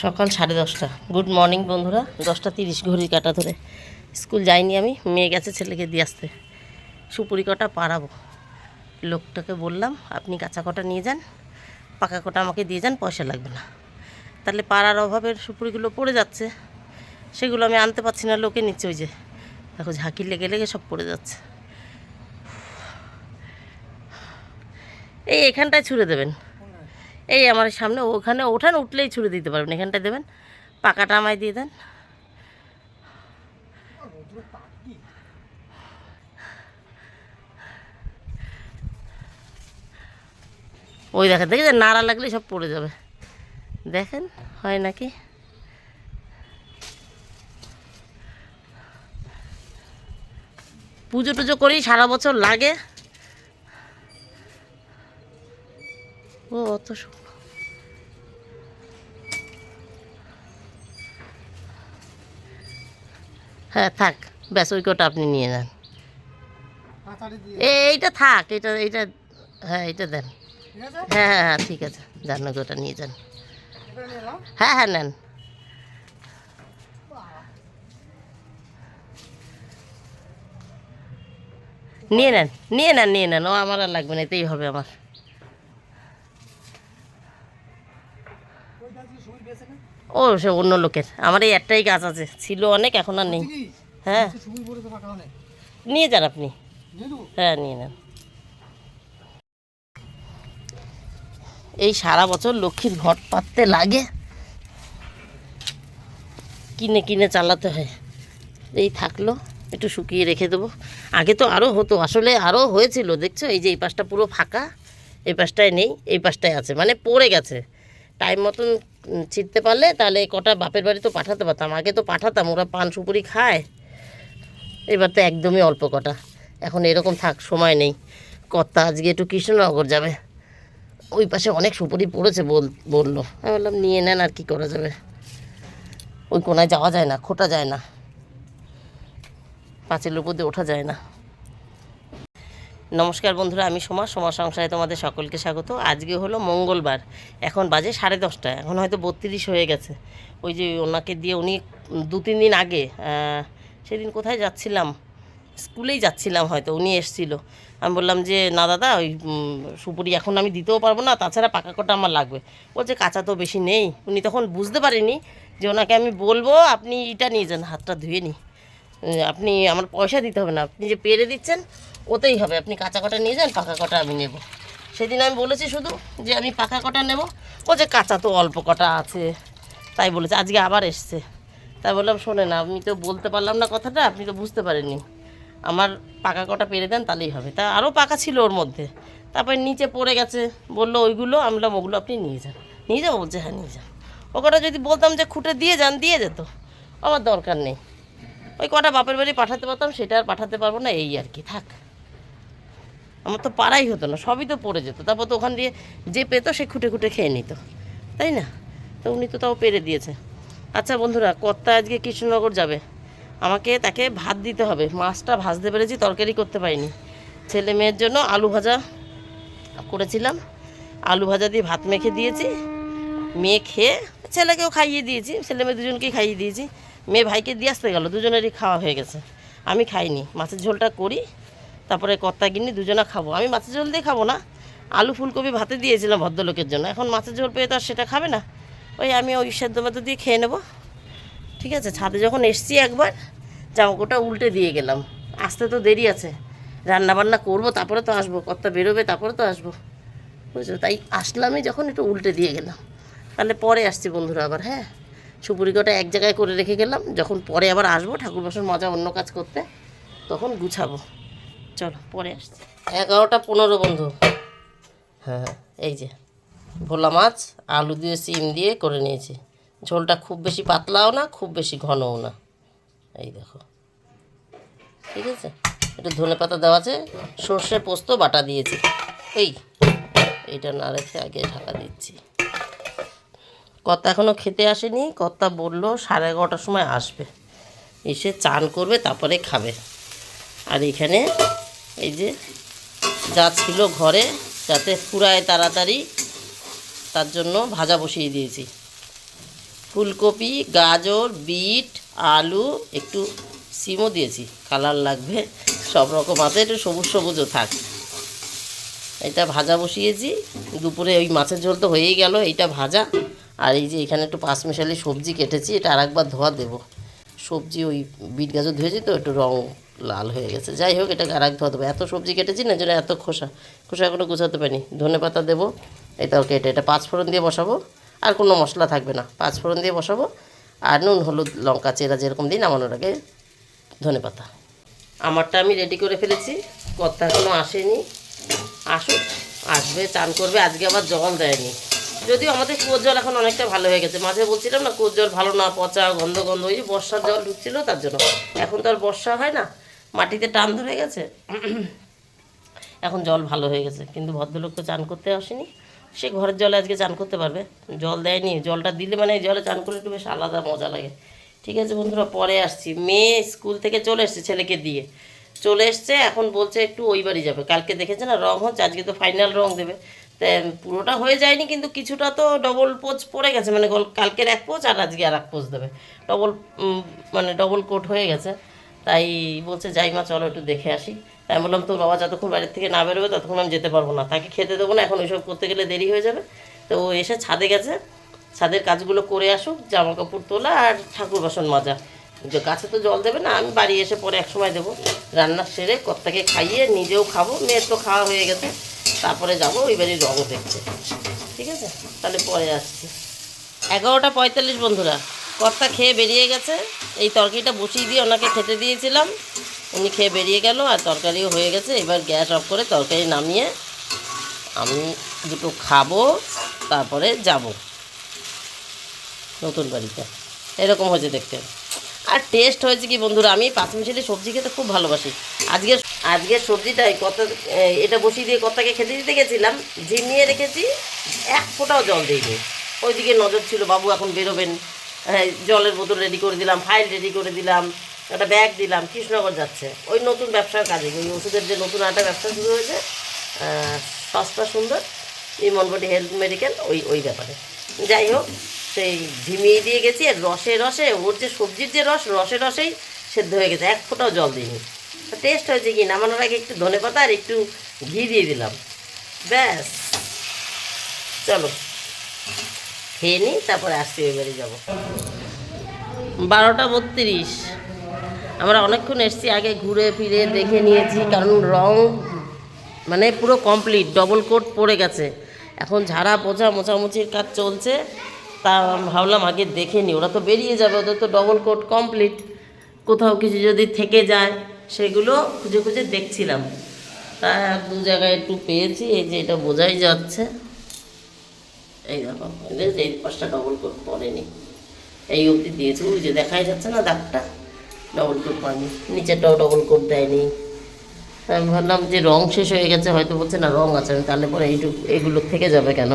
সকাল সাড়ে দশটা। গুড মর্নিং বন্ধুরা। দশটা তিরিশ ঘড়ি কাটা ধরে। স্কুল যাইনি আমি, মেয়ে গেছে ছেলেকে দিয়ে আসতে। সুপুরি কটা পাড়াবো। লোকটাকে বললাম, আপনি কাঁচা কটা নিয়ে যান, পাকা কটা আমাকে দিয়ে যান, পয়সা লাগবে না। তাহলে পাড়ার অভাবের সুপুরিগুলো পড়ে যাচ্ছে। সেগুলো আমি আনতে পারছি না, লোকে নিচ্ছে ওই যে। দেখো ঝাঁকি লেগে লেগে সব পড়ে যাচ্ছে। এই এখানটায় ছুঁড়ে দেবেন। এই আমার সামনে, ওখানে ওঠান, উঠলেই ছুঁড়ে দিতে পারবেন। এখানটা দেবেন, পাকাটা আমায় দিয়ে দেন। ওই দেখেন, দেখেছেন? নাড়া লাগলে সব পড়ে যাবে। দেখেন, হয় নাকি? পুজো টুজো করি, সারা বছর লাগে। ও অত হ্যাঁ থাক। ব্যাস ওই কোটা আপনি নিয়ে নেন। এ- এইটা থাক এটা এইটা হ্যাঁ এইটা দেন। হ্যাঁ হ্যাঁ হ্যাঁ ঠিক আছে। যান ওটা নিয়ে যান। এটা হ্যাঁ হ্যাঁ নেন। নিয়ে নেন নিয়ে নেন নিয়ে নেন। ও আমার আর লাগবে না এতেই হবে আমার। ও সে অন্য লোকের। আমার এই একটাই গাছ আছে। ছিল অনেক এখন আর নেই। হ্যাঁ। কারণে নিয়ে যান আপনি। হ্যাঁ নিয়ে নেন। এই সারা বছর লক্ষ্মীর ঘট পাততে লাগে। কিনে কিনে চালাতে হয়। এই থাকল। একটু শুকিয়ে রেখে দেবো। আগে তো আরও হতো। আসলে আরও হয়েছিল দেখছ? এই যে এই পাশটা পুরো ফাঁকা এই পাশটায় নেই এই পাশটায় আছে। মানে পড়ে গেছে। টাইম মতন ছিটতে পারলে তাহলে কটা বাপের বাড়ি তো পাঠাতে পারতাম। আগে তো পাঠাতাম, ওরা পান সুপুরি খায়। এবার তো একদমই অল্প কটা। এখন এরকম থাক, সময় নেই। কর্তা আজকে একটু কৃষ্ণনগর যাবে। ওই পাশে অনেক সুপুরি পড়েছে বল, বলল। আমি বললাম, নিয়ে নেন আর কি করা যাবে? ওই কোনায় যাওয়া যায় না, খোটা যায় না। পাঁচের উপর দিয়ে ওঠা যায় না। নমস্কার বন্ধুরা আমি সোমা সোমা সংসারে তোমাদের সকলকে স্বাগত। আজকে হলো মঙ্গলবার এখন বাজে সাড়ে দশটা এখন হয়তো বত্রিশ হয়ে গেছে। ওই যে ওনাকে দিয়ে উনি দু তিন দিন আগে সেদিন কোথায় যাচ্ছিলাম? স্কুলেই যাচ্ছিলাম হয়তো উনি এসছিল। আমি বললাম যে না দাদা ওই সুপুরি এখন আমি দিতেও পারব না তাছাড়া পাকা কটা আমার লাগবে। বলছে কাঁচা তো বেশি নেই। উনি তখন বুঝতে পারেনি যে ওনাকে আমি বলব আপনি এটা নিয়ে যান হাতটা ধুয়ে উম, আপনি আমার পয়সা দিতে হবে না আপনি যে পেরে দিচ্ছেন ওতেই হবে। আপনি কাঁচা কটা নিয়ে যান, পাকা কটা আমি নেব। সেদিন আমি বলেছি শুধু যে আমি পাকা কটা নেব। ও যে কাঁচা তো অল্প কটা আছে, তাই বলেছে। আজকে আবার এসছে। তাই বললাম শোনে না আমি তো বলতে পারলাম না কথাটা, আপনি তো বুঝতে পারেননি। আমার পাকা কটা পেরে দেন, তাহলেই হবে। তা আরও পাকা ছিল ওর মধ্যে। তারপরে নিচে পড়ে গেছে। বলল, ওইগুলো আমি বললাম ওগুলো আপনি নিয়ে যান। নিয়ে যাব বলছে হ্যাঁ নিয়ে যান। ও কটা যদি বলতাম যে খুঁটে দিয়ে যান, দিয়ে যেত। আমার দরকার নেই। ওই কটা বাপের বাড়ি পাঠাতে পারতাম, সেটা আর পাঠাতে পারব না, এই আর কি, থাক। আমার তো পাড়াই হতো না, সবই তো পড়ে যেত। তারপর তো ওখান দিয়ে যে পেতো সে খুঁটে খুঁটে খেয়ে নিত। তাই না? তো উনি তো তাও পেরে দিয়েছে। আচ্ছা বন্ধুরা, কর্তা আজকে কৃষ্ণনগর যাবে। আমাকে তাকে ভাত দিতে হবে। মাছটা ভাজতে পেরেছি, তরকারি করতে পারিনি। ছেলে মেয়ের জন্য আলু ভাজা করেছিলাম। আলু ভাজা দিয়ে ভাত মেখে দিয়েছি। মেয়ে খেয়ে ছেলেকেও খাইয়ে দিয়েছি, ছেলে মেয়ে দুজনকেই খাইয়ে দিয়েছি। মেয়ে ভাইকে দিয়ে আসতে গেল, দুজনেরই খাওয়া হয়ে গেছে। আমি খাইনি, মাছের ঝোলটা করি। তারপরে কর্তা গিন্নি দুজনা খাব। আমি মাছের ঝোল দিয়ে খাব না। আলু ফুলকপি ভাতে দিয়েছিলাম ভদ্রলোকের জন্য। এখন মাছের ঝোল পেয়ে তো আর সেটা খাবে না। ওই আমি ওই সেদ্ধ মেদ্ধ দিয়ে খেয়ে নেব। ঠিক আছে, ছাদে যখন এসছি একবার, জামাকাপড়টা উল্টে দিয়ে গেলাম। আসতে তো দেরি আছে। রান্না বান্না করব, তারপরে তো আসব। কর্তা বেরোবে, তারপরে তো আসব। বুঝছ? তাই আসলামই যখন একটু উল্টে দিয়ে গেলাম। তাহলে পরে আসছি বন্ধুরা আবার হ্যাঁ? সুপুরি কটা এক জায়গায় করে রেখে গেলাম। যখন পরে আবার আসব ঠাকুর বসার মজা অন্য কাজ করতে, তখন গুছাবো। চলো পরে আসছি। এগারোটা পনেরো বন্ধু। হ্যাঁ এই যে ভোলা মাছ আলু দিয়ে সিম দিয়ে করে নিয়েছি। ঝোলটা খুব বেশি পাতলাও না খুব বেশি ঘনও না। এই দেখো। ঠিক আছে? একটু ধনে পাতা দেওয়া আছে সর্ষে পোস্ত বাটা দিয়েছি। এই এইটা না রেখে আগে ঢাকা দিচ্ছি। কর্তা এখনও খেতে আসেনি কর্তা বলল সাড়ে এগারোটার সময় আসবে। এসে চান করবে তারপরে খাবে। আর এখানে এই যে যা ছিল ঘরে, যাতে ফুরায় তাড়াতাড়ি তার জন্য ভাজা বসিয়ে দিয়েছি। ফুলকপি, গাজর, বিট, আলু, একটু সিমও দিয়েছি। কালার লাগবে, সব রকম আছে, একটু সবুজ সবুজও থাক। এটা ভাজা বসিয়েছি। দুপুরে ওই মাছের ঝোল তো হয়েই গেল, এইটা ভাজা। আর এই যে এখানে একটু পাঁচ মিশালি সবজি কেটেছি, এটা আরেকবার ধোয়া দেবো। সবজি ওই বিট গাজর ধুয়েছি তো, একটু রং লাল হয়ে গেছে। যাই হোক, এটাকে ধোয়া দেবো এত সবজি কেটেছি না জন্য এত খোসা। খোসা এখনও গুছাতে পারিনি। ধনে পাতা দেবো এটাও কেটে। এটা পাঁচ ফোড়ন দিয়ে বসাবো, আর কোনো মশলা থাকবে না। পাঁচ ফোড়ন দিয়ে বসাবো, আর নুন, হলুদ, লঙ্কা, চেরা যেরকম দিই, নামানোর আগে ধনে পাতা। আমারটা আমি রেডি করে ফেলেছি। কর্তা এখনও আসেনি। আসুক, আসবে, চান করবে। আজকে আবার জল দেয়নি। যদিও আমাদের কুয়োর জল এখন অনেকটা ভালো হয়ে গেছে। মাঝে বলছিলাম না, কুয়োর জল ভালো না, পচা, গন্ধ গন্ধ, ওই বর্ষার জল ঢুকছিল তার জন্য। এখন তো আর বর্ষা হয় না। মাটিতে টান ধরে গেছে। এখন জল ভালো হয়ে গেছে, কিন্তু ভদ্রলোক তো চান করতে আসেনি। সে ঘরের জলে আজকে চান করতে পারবে। জল দেয়নি, জলটা দিলে মানে জলে চান করলে একটু বেশ আলাদা মজা লাগে। ঠিক আছে বন্ধুরা, পরে আসছি। মেয়ে স্কুল থেকে চলে এসছে ছেলেকে দিয়ে। চলে এসছে, এখন বলছে একটু ওই বাড়ি যাবে। কালকে দেখেছে না, রং হচ্ছে, আজকে তো ফাইনাল রং দেবে। তা পুরোটা হয়ে যায়নি, কিন্তু কিছুটা তো ডবল পোচ পড়ে গেছে। মানে কালকের এক পোচ আর আজকে আর এক পোচ দেবে ডবল মানে ডবল কোট হয়ে গেছে। তাই বলছে, যাই মা, চলো একটু দেখে আসি। তাই আমি বললাম, তোর বাবা যতক্ষণ বাড়ির থেকে না বেরোবে, ততক্ষণ আমি যেতে পারব না। তাকে খেতে দেবো না, এখন ওইসব করতে গেলে দেরি হয়ে যাবে। তো ও এসে ছাদে গেছে। ছাদের কাজগুলো করে আসুক জামা কাপড় তোলা আর ঠাকুর বাসন মাজা। যে গাছে তো জল দেবে না, আমি বাড়ি এসে পরে এক সময় দেবো। রান্না সেরে কর্তাকে খাইয়ে নিজেও খাব, মেয়ের তো খাওয়া হয়ে গেছে। তারপরে যাব ওই বাড়ির রঙ দেখতে। ঠিক আছে? তাহলে পরে আসছি। এগারোটা পঁয়তাল্লিশ, বন্ধুরা। কর্তা খেয়ে বেরিয়ে গেছে। এই তরকারিটা বসিয়ে দিয়ে ওনাকে খেতে দিয়েছিলাম। উনি খেয়ে বেরিয়ে গেল আর তরকারিও হয়ে গেছে। এবার গ্যাস অফ করে তরকারি নামিয়ে আমি দুটো খাব, তারপরে যাব। নতুন বাড়িতে। এরকম হয়েছে দেখতে। আর টেস্ট হয়েছে কি বন্ধুরা? আমি পাঁচ মিশালি সবজি খেতে খুব ভালোবাসি। আজকে আজকের সবজিটাই কত এটা বসিয়ে দিয়ে কত্তাকে খেতে দিতে গেছিলাম। ঝিমিয়ে রেখেছি, এক ফোঁটাও জল দিইনি। ওইদিকে নজর ছিল, বাবু এখন বেরোবেন। জলের বোতল রেডি করে দিলাম ফাইল রেডি করে দিলাম, একটা ব্যাগ দিলাম, কৃষ্ণনগর যাচ্ছে। ওই নতুন ব্যবসার কাজে, ওই ওষুধের যে নতুন একটা ব্যবসা শুরু হয়েছে সস্তা সুন্দর ইমনবডি হেলথ মেডিকেল, ওই ওই ব্যাপারে। যাই হোক, সেই ঝিমিয়ে দিয়ে গেছি, আর রসে রসে, ওর যে সবজির যে রস, রসে রসেই সেদ্ধ হয়ে গেছে, এক ফোঁটাও জল দিইনি। টেস্ট হয়েছে কি, নামানোর আগে একটু ধনে পাতা আর একটু ঘি দিয়ে দিলাম। ব্যাস, চলো। খেয়ে নিই, তারপরে আসতে এবারে যাব। বারোটা বত্রিশ। আমরা অনেকক্ষণ এসছি, আগে ঘুরে ফিরে দেখে নিয়েছি, কারণ রং মানে পুরো কমপ্লিট ডবল কোট পড়ে গেছে। এখন ঝাড়া পোছা মোছামুছির কাজ চলছে, তা ভাবলাম আগে দেখে নিই। ওরা তো বেরিয়ে যাবে, ওদের তো ডবল কোট কমপ্লিট কোথাও কিছু যদি থেকে যায়, সেগুলো খুঁজে খুঁজে দেখছিলাম। তা দু জায়গায় একটু পেয়েছি, এই যে এটা বোঝাই যাচ্ছে। এই দেখো এই পাশটা ডবল কোট পড়েনি এই অবধি দিয়েছে, ওই যে দেখাই যাচ্ছে না দাগটা? ডবল কোট পানি নিচেরটাও ডবল কোট দেয়নি। আমি ভাবলাম যে রং শেষ হয়ে গেছে, হয়তো বলছে না রং আছে, আমি তাহলে পরে এইটুকু, এগুলো থেকে যাবে কেন?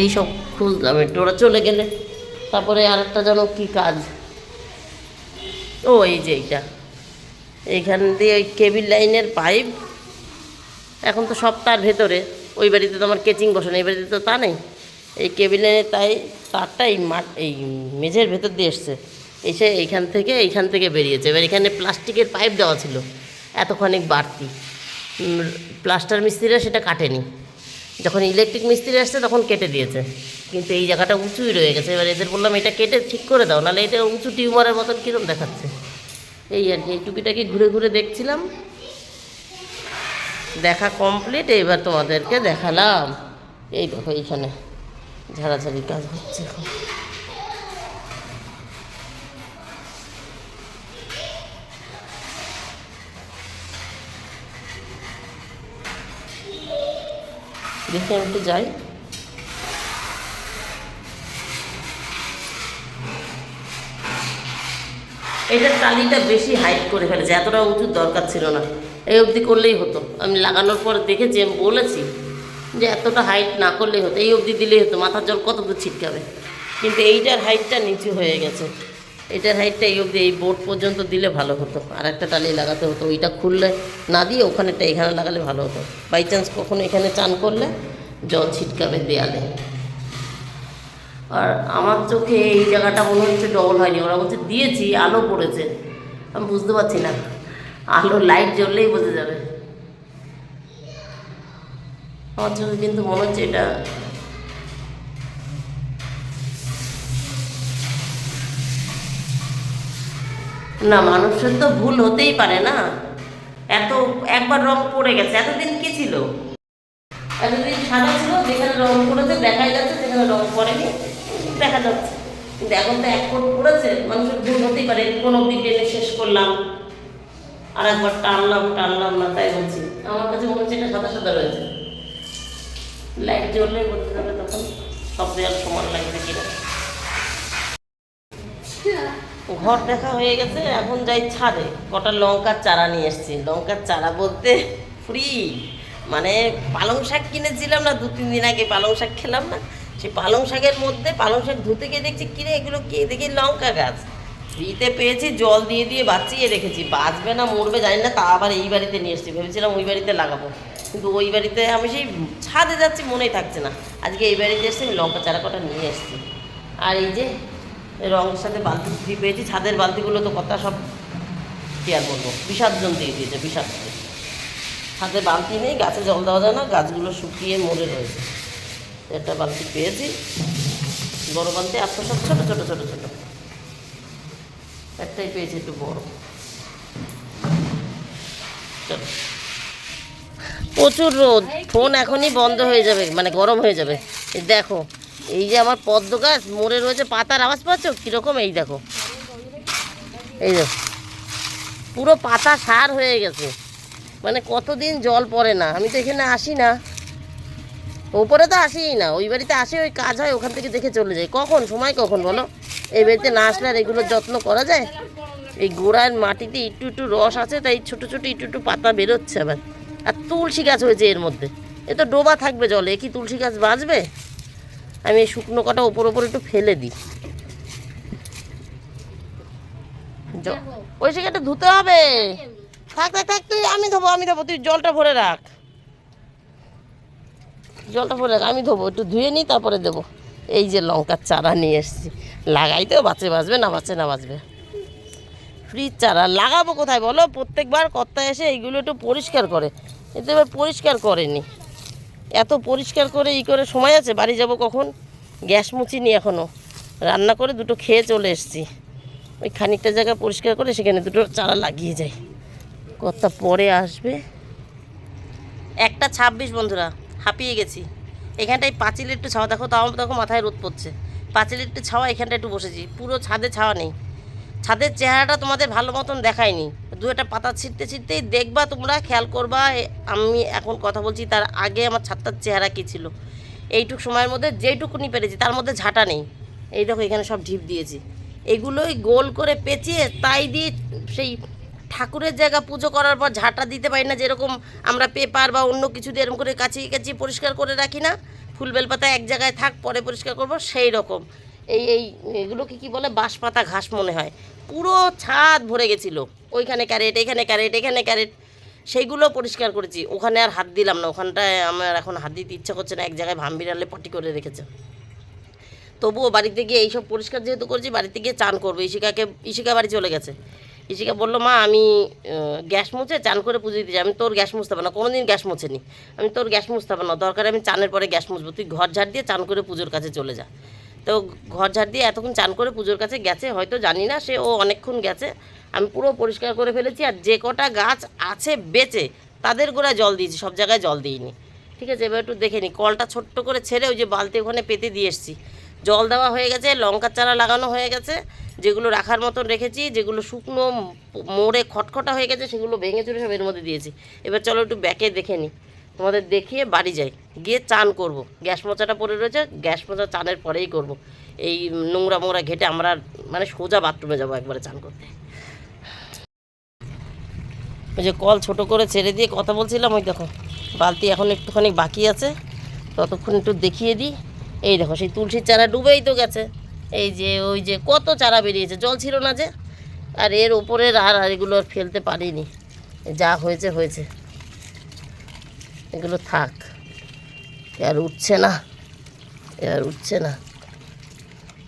এই সব খুঁজলাম, একটু ওরা চলে গেলে, তারপরে আরেকটা যেন কি কাজ? ও, এই যে এইটা। এইখান দিয়ে ওই কেবিল লাইনের পাইপ, এখন তো সব তার ভেতরে। ওই বাড়িতে তো আমার কেচিং বসে এই বাড়িতে তো তা নেই। এই লাইনের তাই তারটা এই মাঠ, এই মেঝের ভেতর দিয়ে এসছে। এসে এইখান থেকে এইখান থেকে বেরিয়েছে। এবার এখানে প্লাস্টিকের পাইপ দেওয়া ছিল, এতখানিক বাড়তি। প্লাস্টার মিস্ত্রিরা সেটা কাটেনি। যখন ইলেকট্রিক মিস্ত্রি আসছে তখন কেটে দিয়েছে। কিন্তু এই জায়গাটা উঁচুই রয়ে গেছে। এবার এদের বললাম, এটা কেটে ঠিক করে দাও, নাহলে এটা উঁচু টিউমারের মতন কীরকম দেখাচ্ছে? এই আর কি, এই টুকিটাকে ঘুরে ঘুরে দেখছিলাম। দেখা কমপ্লিট এইবার তোমাদেরকে দেখালাম। এই দেখো, এইখানে ঝাড়াঝাড়ি কাজ হচ্ছে এখন। দেখি আমি একটু যাই। এটার টালিটা বেশি হাইট করে ফেলেছে, এতটা উঁচুর দরকার ছিল না। এই অবধি করলেই হতো। আমি লাগানোর পর দেখেছি, আমি বলেছি যে এতটা হাইট না করলেই হতো। এই অবধি দিলেই হতো। মাথার জল কত দূর ছিটকাবে? কিন্তু এইটার হাইটটা নিচু হয়ে গেছে। এটার হাইটটা এই অবধি এই বোর্ড পর্যন্ত দিলে ভালো হতো। আর একটা টালি লাগাতে হতো। ওইটা খুললে না দিয়ে ওখানেটা এখানে লাগালে ভালো হতো। বাই চান্স কখনো এখানে চান করলে জল ছিটকাবে দেয়ালে। আর আমার চোখে এই জায়গাটা মনে হচ্ছে ডবল হয়নি। ওরা বলছে, দিয়েছি, আলো পড়েছে। আমি বুঝতে পারছি না। আলো লাইট জ্বললেই বোঝা যাবে। আমার চোখে কিন্তু মনে হচ্ছে এটা না, মানুষের তো ভুল হতেই পারে না। এত, একবার রং পড়ে গেছে। এতদিন কি ছিল? এতদিন সাদা ছিল, যেখানে রং পড়েছে, দেখাই যাচ্ছে যেখানে রং পড়েনি, দেখা যাচ্ছে। কিন্তু এখন তো এক পড়েছে, মানুষের ভুল হতেই পারে, কোনো টেনে শেষ করলাম। আর একবার টানলাম টানলাম না, তাই বলছি। আমার কাছে মনে হচ্ছে এটা সাদা সাদা রয়েছে। লাইট জ্বললে বোঝা যাবে তখন সব দেওয়ার সমান লাগবে কিনা ঘর দেখা হয়ে গেছে, এখন যাই ছাদে। কটা লঙ্কার চারা নিয়ে এসেছি। লঙ্কার চারা বলতে ফ্রি মানে পালং শাক কিনেছিলাম না দু তিন দিন আগে পালং শাক খেলাম না। সেই পালং শাকের মধ্যে পালং শাক ধুতে গিয়ে দেখছি কিনে এগুলো কি? দেখি লঙ্কা গাছ। ফ্রিতে পেয়েছি, জল দিয়ে দিয়ে বাঁচিয়ে রেখেছি। বাঁচবে না, মরবে, জানি না, তা আবার এই বাড়িতে নিয়ে এসেছি। ভেবেছিলাম ওই বাড়িতে লাগাবো। কিন্তু ওই বাড়িতে আমি সেই ছাদে যাচ্ছি, মনেই থাকছে না। আজকে এই বাড়িতে এসেছি, আমি লঙ্কা চারা কটা নিয়ে এসেছি। আর এই যে রঙের সাথে বালতি ফ্রি পেয়েছি, ছাদের বালতিগুলো তো কথা সব কি আর বলব? বিসর্জন দিয়ে দিয়েছে বিসর্জন ছাদে বালতি নেই, গাছে জল দেওয়া যায় না, গাছগুলো শুকিয়ে মরে রয়েছে। একটা বালতি পেয়েছি, বড় বালতি, আর তো সব ছোটো ছোটো ছোটো ছোটো। একটাই পেয়েছি একটু বড়। প্রচুর রোদ। ফোন এখনই বন্ধ হয়ে যাবে মানে গরম হয়ে যাবে। দেখো এই যে আমার পদ্ম গাছ মরে রয়েছে পাতার আওয়াজ পাচ্ছ? কীরকম এই দেখো। এই দেখো পুরো পাতা সার হয়ে গেছে। মানে কতদিন জল পড়ে না। আমি তো এখানে আসি না। ওপরে তো আসিই না। ওই বাড়িতে আসে ওই কাজ হয় ওখান থেকে দেখে চলে যাই। কখন? সময় কখন বলো? এই বাড়িতে না আসলে আর এগুলোর যত্ন করা যায়? এই গোড়ার মাটিতে একটু একটু রস আছে, তাই ছোট ছোট একটু একটু পাতা বেরোচ্ছে আবার। আর তুলসী গাছ হয়েছে এর মধ্যে। এ তো ডোবা থাকবে জলে, কি তুলসী গাছ বাঁচবে? আমি এই শুকনো কটা ওপর ওপর একটু ফেলে দিই। ওই শিকাটা ধুতে হবে। থাক থাক থাক, তুই, আমি ধোবো আমি ধোবো, তুই জলটা ভরে রাখ। জলটা ভরে রাখ, আমি ধোবো, একটু ধুয়ে নিই, তারপরে দেবো। এই যে লঙ্কার চারা নিয়ে এসেছি। লাগাইতেও বাঁচে, বাঁচবে না বাঁচে, না বাঁচবে। ফ্রিজ চারা লাগাবো কোথায় বলো? প্রত্যেকবার কর্তা এসে এইগুলো একটু পরিষ্কার করে। এতে এবার পরিষ্কার করেনি। এত পরিষ্কার করে ই করে সময় আছে? বাড়ি যাব কখন? গ্যাস মুছিনি এখনও রান্না করে দুটো খেয়ে চলে এসেছি। ওই খানিকটা জায়গা পরিষ্কার করে সেখানে দুটো চারা লাগিয়ে যাই। কর্তা পরে আসবে। একটা ছাব্বিশ বন্ধুরা, হাঁপিয়ে গেছি। এখানটায় পাঁচিলের একটু ছাওয়া দেখো, তাও দেখো মাথায় রোদ পড়ছে। পাঁচিলের একটু ছাওয়া এখানটা একটু বসেছি। পুরো ছাদে ছাওয়া নেই। ছাদের চেহারাটা তোমাদের ভালো মতন দেখায়নি। দু একটা পাতা ছিটতে ছিটতেই দেখবা তোমরা, খেয়াল করবা আমি এখন কথা বলছি তার আগে আমার ছাদটার চেহারা কী ছিল। এইটুক সময়ের মধ্যে যেইটুকুনি পেরেছি, তার মধ্যে ঝাঁটা নেই। এই দেখো এখানে সব ঢিপ দিয়েছি। এগুলোই গোল করে পেঁচিয়ে তাই দিয়ে সেই ঠাকুরের জায়গা পুজো করার পর ঝাঁটা দিতে পারি না, যেরকম আমরা পেপার বা অন্য কিছু দিয়ে এরকম করে কাচিয়ে কাচিয়ে পরিষ্কার করে রাখি না। ফুল বেলপাতা এক জায়গায় থাক, পরে পরিষ্কার করব, সেই রকম। এই এই, এগুলোকে কি বলে? বাঁশপাতা ঘাস মনে হয়। পুরো ছাদ ভরে গেছিল। ওইখানে ক্যারেট, এখানে ক্যারেট এখানে ক্যারেট। সেইগুলো পরিষ্কার করেছি। ওখানে আর হাত দিলাম না। ওখানটায় আমার এখন হাত দিতে ইচ্ছা করছে না। এক জায়গায় ভাম্বিরালে পটি করে রেখেছে। তবুও বাড়িতে গিয়ে এইসব পরিষ্কার যেহেতু করেছি, বাড়িতে গিয়ে চান করব। ইশিকাকে ইশিকা বাড়ি চলে গেছে। ইশিকা বলল, মা, আমি গ্যাস মুছে চান করে পুজো দিতে আমি তোর গ্যাস মুছতে হবে না। কোনো দিন গ্যাস মুছেনি। আমি তোর গ্যাস মুছতে হবে না। দরকার আমি চানের পরে গ্যাস মুছবো। তুই ঘর ঝাড় দিয়ে চান করে পুজোর কাছে চলে যা। তো ঘর ঝাড় দিয়ে এতক্ষণ চান করে পুজোর কাছে গেছে, হয়তো জানি না, সে ও অনেকক্ষণ গেছে। আমি পুরো পরিষ্কার করে ফেলেছি আর যে কটা গাছ আছে বেঁচে, তাদের গোড়ায় জল দিয়েছি, সব জায়গায় জল দিইনি। ঠিক আছে, এবার একটু দেখে নিই কলটা ছোট্ট করে ছেড়ে ওই যে বালতি ওখানে পেতে দিয়ে এসেছি। জল দেওয়া হয়ে গেছে, লঙ্কার চারা লাগানো হয়ে গেছে। যেগুলো রাখার মতন রেখেছি, যেগুলো শুকনো মোড়ে খটখটা হয়ে গেছে, সেগুলো ভেঙে চুরে সব এর মধ্যে দিয়েছি। এবার চলো একটু ব্যাকে দেখে নিই তোমাদের দেখিয়ে বাড়ি যাই। গিয়ে চান করব। গ্যাস মোচাটা পড়ে রয়েছে, গ্যাস মোচা চানের পরেই করব। এই নোংরা মোংরা ঘেটে আমরা মানে সোজা বাথরুমে যাব একবারে চান করতে। ওই যে কল ছোট করে ছেড়ে দিয়ে কথা বলছিলাম, ওই দেখো, বালতি এখন একটুখানি বাকি আছে। ততক্ষণ একটু দেখিয়ে দিই। এই দেখো, সেই তুলসীর চারা ডুবেই তো গেছে। এই যে, ওই যে, কত চারা বেরিয়েছে, জল ছিল না যে। আর এর ওপরের আর এগুলো আর ফেলতে পারিনি। যা হয়েছে হয়েছে। এগুলো থাক। আর উঠছে না। আর উঠছে না।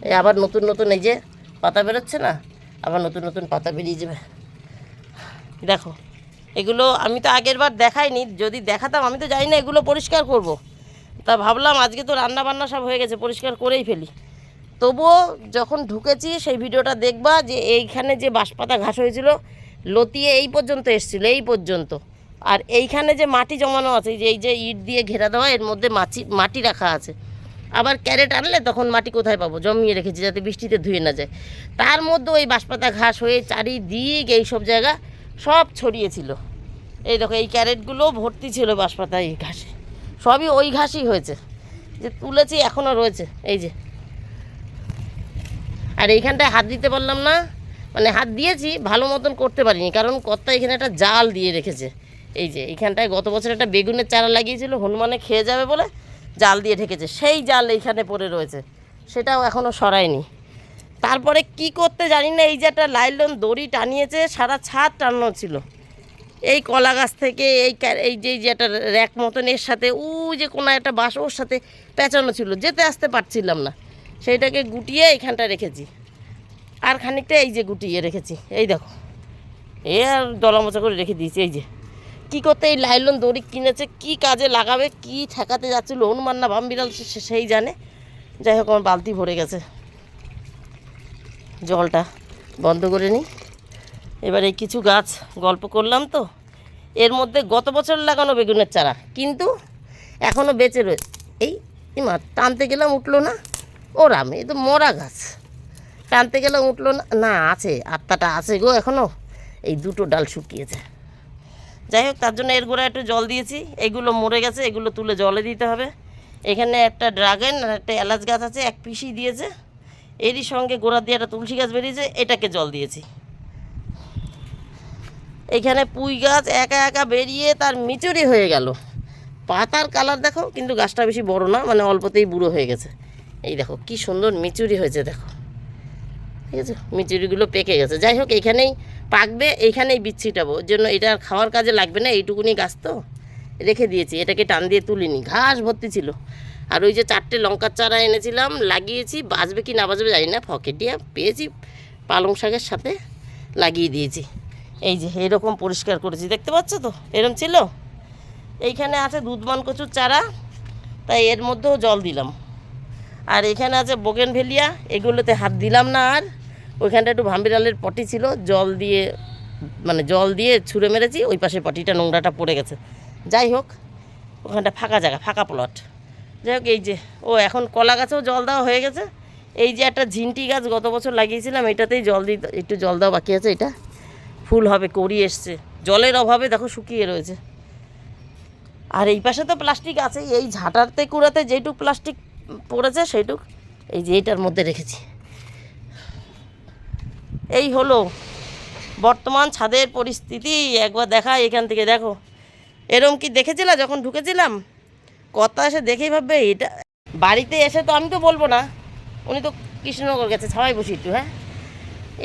এই আবার নতুন নতুন, এই যে, পাতা বেরোচ্ছে না? আবার নতুন নতুন পাতা বেরিয়ে যাবে। দেখো, এগুলো আমি তো আগের বার দেখাইনি। যদি দেখাতাম, আমি তো জানি না এগুলো পরিষ্কার করব। তা ভাবলাম, আজকে তো রান্না বান্না সব হয়ে গেছে, পরিষ্কার করেই ফেলি। তবুও যখন ঢুকেছি, সেই ভিডিওটা দেখবা যে এইখানে যে বাঁশপাতা ঘাস হয়েছিল, লতিয়ে এই পর্যন্ত এসছিল, এই পর্যন্ত। আর এইখানে যে মাটি জমানো আছে, যে এই যে ইট দিয়ে ঘেরা দেওয়া, এর মধ্যে মাছি, মাটি রাখা আছে। আবার ক্যারেট আনলে তখন মাটি কোথায় পাবো? জমিয়ে রেখেছি যাতে বৃষ্টিতে ধুয়ে না যায়। তার মধ্যে ওই বাঁশপাতা ঘাস হয়ে চারিদিক এই সব জায়গা সব ছড়িয়েছিল। এই দেখো, এই ক্যারেটগুলো ভর্তি ছিল বাঁশপাতা এই ঘাসে। সবই ওই ঘাসই হয়েছে। যে তুলেছি, এখনও রয়েছে। এই যে আর এইখানটায় হাত দিতে পারলাম না। মানে হাত দিয়েছি, ভালো মতন করতে পারিনি, কারণ কর্তা এখানে একটা জাল দিয়ে রেখেছে। এই যে, এইখানটায় গত বছর একটা বেগুনের চারা লাগিয়েছিল, হনুমানে খেয়ে যাবে বলে জাল দিয়ে ঢেকেছে সেই জাল এইখানে পড়ে রয়েছে, সেটাও এখনও সরায়নি। তারপরে কি করতে জানি না, এই যে একটা লাইলন দড়ি টানিয়েছে, সারা ছাদ টানানো ছিল। এই কলা গাছ থেকে এই এই যে যে একটা র্যাক মতন এর সাথে ওই যে কোনো একটা বাস ওর সাথে পেঁচানো ছিল, যেতে আসতে পারছিলাম না। সেইটাকে গুটিয়ে এইখানটা রেখেছি। আর খানিকটা এই যে গুটিয়ে রেখেছি, এই দেখো। এ আর দলামচা করে রেখে দিয়েছি, এই যে। কি করতে এই লাইলন দড়ি কিনেছে, কি কাজে লাগাবে, কি ঠেকাতে যাচ্ছিল হনুমান না, বাম বিড়াল সেই জানে। যাই হোক, আমার বালতি ভরে গেছে। জলটা বন্ধ করে নিই এবার এই কিছু গাছ গল্প করলাম তো। এর মধ্যে গত বছর লাগানো বেগুনের চারা, কিন্তু এখনও বেঁচে রয়েছে এই মা, টানতে গেলাম, উঠল না। ও রাম এ তো মরা গাছ। টানতে গেলাম উঠল না না আছে, আত্মাটা আছে গো এখনও এই দুটো ডাল শুকিয়েছে। যাই হোক, তার জন্য এর গোড়া একটু জল দিয়েছি। এগুলো মরে গেছে, এগুলো তুলে জলে দিতে হবে। এখানে একটা ড্রাগন আর একটা এলাচ গাছ আছে, এক পিসি দিয়েছে। এরই সঙ্গে গোড়া দিয়ে একটা তুলসী গাছ বেরিয়েছে, এটাকে জল দিয়েছি। এখানে পুঁই গাছ একা একা বেরিয়ে তার মিচুরি হয়ে গেল। পাতার কালার দেখো, কিন্তু গাছটা বেশি বড় না মানে অল্পতেই বুড়ো হয়ে গেছে। এই দেখো, কি সুন্দর মিচুরি হয়েছে, দেখো। ঠিক আছে? মিচুরিগুলো পেকে গেছে। যাই হোক, এইখানেই পাকবে, এইখানেই বিচ্ছিটাবো ওর জন্য এটা খাওয়ার কাজে লাগবে না, এইটুকুনি গাছ তো। রেখে দিয়েছি, এটাকে টান দিয়ে তুলিনি। ঘাস ভর্তি ছিল। আর ওই যে চারটে লঙ্কার চারা এনেছিলাম, লাগিয়েছি, বাঁচবে কি না বাজবে জানি না, ফকেটিয়া পেয়েছি, পালং শাকের সাথে লাগিয়ে দিয়েছি। এই যে, এরকম পরিষ্কার করেছি, দেখতে পাচ্ছ তো? এরম ছিল? এইখানে আছে দুধমান কচুর চারা, তাই এর মধ্যেও জল দিলাম। আর এখানে আছে বোগেন ভেলিয়া এগুলোতে হাত দিলাম না আর। ওইখানটা একটু ভাম্বিরালের পটি ছিল, জল দিয়ে মানে জল দিয়ে ছুঁড়ে মেরেছি, ওই পাশে পটিটা, নোংরাটা পড়ে গেছে। যাই হোক, ওখানটা ফাঁকা জায়গা, ফাঁকা প্লট যাই হোক, এই যে, ও এখন কলা গাছেও জল দেওয়া হয়ে গেছে। এই যে একটা ঝিনটি গাছ গত বছর লাগিয়েছিলাম, এটাতেই জল দিতে একটু জল দেওয়া বাকি আছে এটা। ফুল হবে করি এসছে। জলের অভাবে দেখো শুকিয়ে রয়েছে। আর এই পাশে তো প্লাস্টিক আছে এই ঝাঁটারতে কুড়াতে যেটুক প্লাস্টিক পড়েছে সেইটুক। এই যে এইটার মধ্যে রেখেছি। এই হলো বর্তমান ছাদের পরিস্থিতি। একবার দেখা এখান থেকে, দেখো। এরম কি দেখেছিলা যখন ঢুকেছিলাম? কথা এসে দেখেই ভাববে, এটা বাড়িতে এসে তো আমি তো বলব না। উনি তো কৃষ্ণনগর গেছে সবাই বসি একটু হ্যাঁ?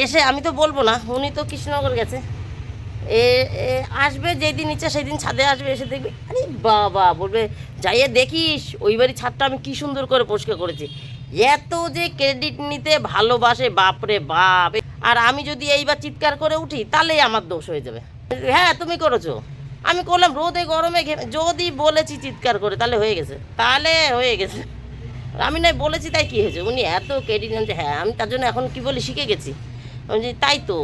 এসে আমি তো বলব না, উনি তো কৃষ্ণনগর গেছে। এ আসবে যেদিন ইচ্ছা সেদিন ছাদে আসবে, এসে দেখবে, আরে বাবা, বলবে, যাইয়ে দেখিস, ওই বাড়ির ছাদটা আমি কি সুন্দর করে পরিষ্কার করেছি। এত যে ক্রেডিট নিতে ভালোবাসে, বাপরে বাপ। আর আমি যদি এইবার চিৎকার করে উঠি, তাহলেই আমার দোষ হয়ে যাবে। হ্যাঁ তুমি করেছ। আমি করলাম, রোদে, গরমে যদি বলেছি চিৎকার করে, তাহলে হয়ে গেছে। তাহলে হয়ে গেছে। আমি নয় বলেছি, তাই কী হয়েছে? উনি এত ক্রেডিট হ্যাঁ আমি তার জন্য এখন কি বলি শিখে গেছি? তাই তো।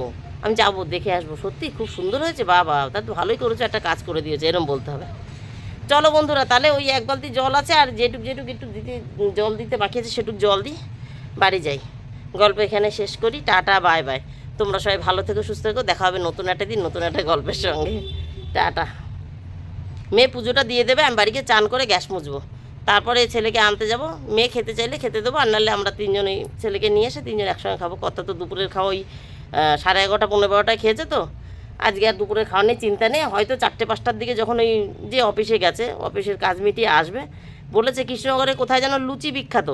আমি যাব দেখে আসব। সত্যি খুব সুন্দর হয়েছে বাবা। তা তো ভালোই করেছ একটা কাজ করে দিয়েছে এরম বলতে হবে। চলো বন্ধুরা তাহলে ওই এক বালতি জল আছে আর যেটুক যেটুক একটু দিতে জল দিতে বাকি আছে সেটুক জল দিই। বাড়ি যাই। গল্প এখানে শেষ করি। Tata bye bye. তোমরা সবাই ভালো থেকো সুস্থ থেকো। দেখা হবে নতুন একটা দিন নতুন একটা গল্পের সঙ্গে। টাটা। মেয়ে পুজোটা দিয়ে দেবে আমি বাড়িকে চান করে গ্যাস মুছবো। তারপরে ছেলেকে আনতে যাব। মেয়ে খেতে চাইলে খেতে দেবো আর নাহলে আমরা তিনজনই ছেলেকে নিয়ে এসে তিনজন একসঙ্গে খাব। কত তো দুপুরের খাওয়া ওই আহ, সাড়ে এগারোটা পনেরো বারোটায় খেয়েছে তো। আজকে আর দুপুরে খাওয়া চিন্তা নেই। হয়তো চারটে, পাঁচটার দিকে যখন ওই যে অফিসে গেছে, অফিসের কাজ মিটিয়ে আসবে। বলেছে কৃষ্ণনগরে কোথায় যেন লুচি বিখ্যাত।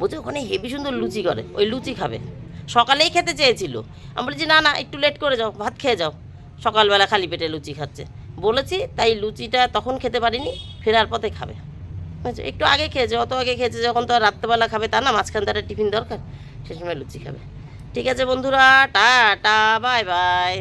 বলছে ওখানে হেভি সুন্দর লুচি করে, ওই লুচি খাবে। সকালেই খেতে চেয়েছিল। আমি বলেছি, না না, একটু লেট করে যাও, ভাত খেয়ে যাও। সকালবেলা খালি পেটে লুচি খাচ্ছে। বলেছি, তাই লুচিটা তখন খেতে পারিনি, ফেরার পথে খাবে। একটু আগে খেয়েছে, অত আগে খেয়েছে, যখন তো রাত্রেবেলা খাবে তা না মাঝখান তারা টিফিন দরকার, সে সময় লুচি খাবে। ঠিক আছে বন্ধুরা টা টা বাই বাই।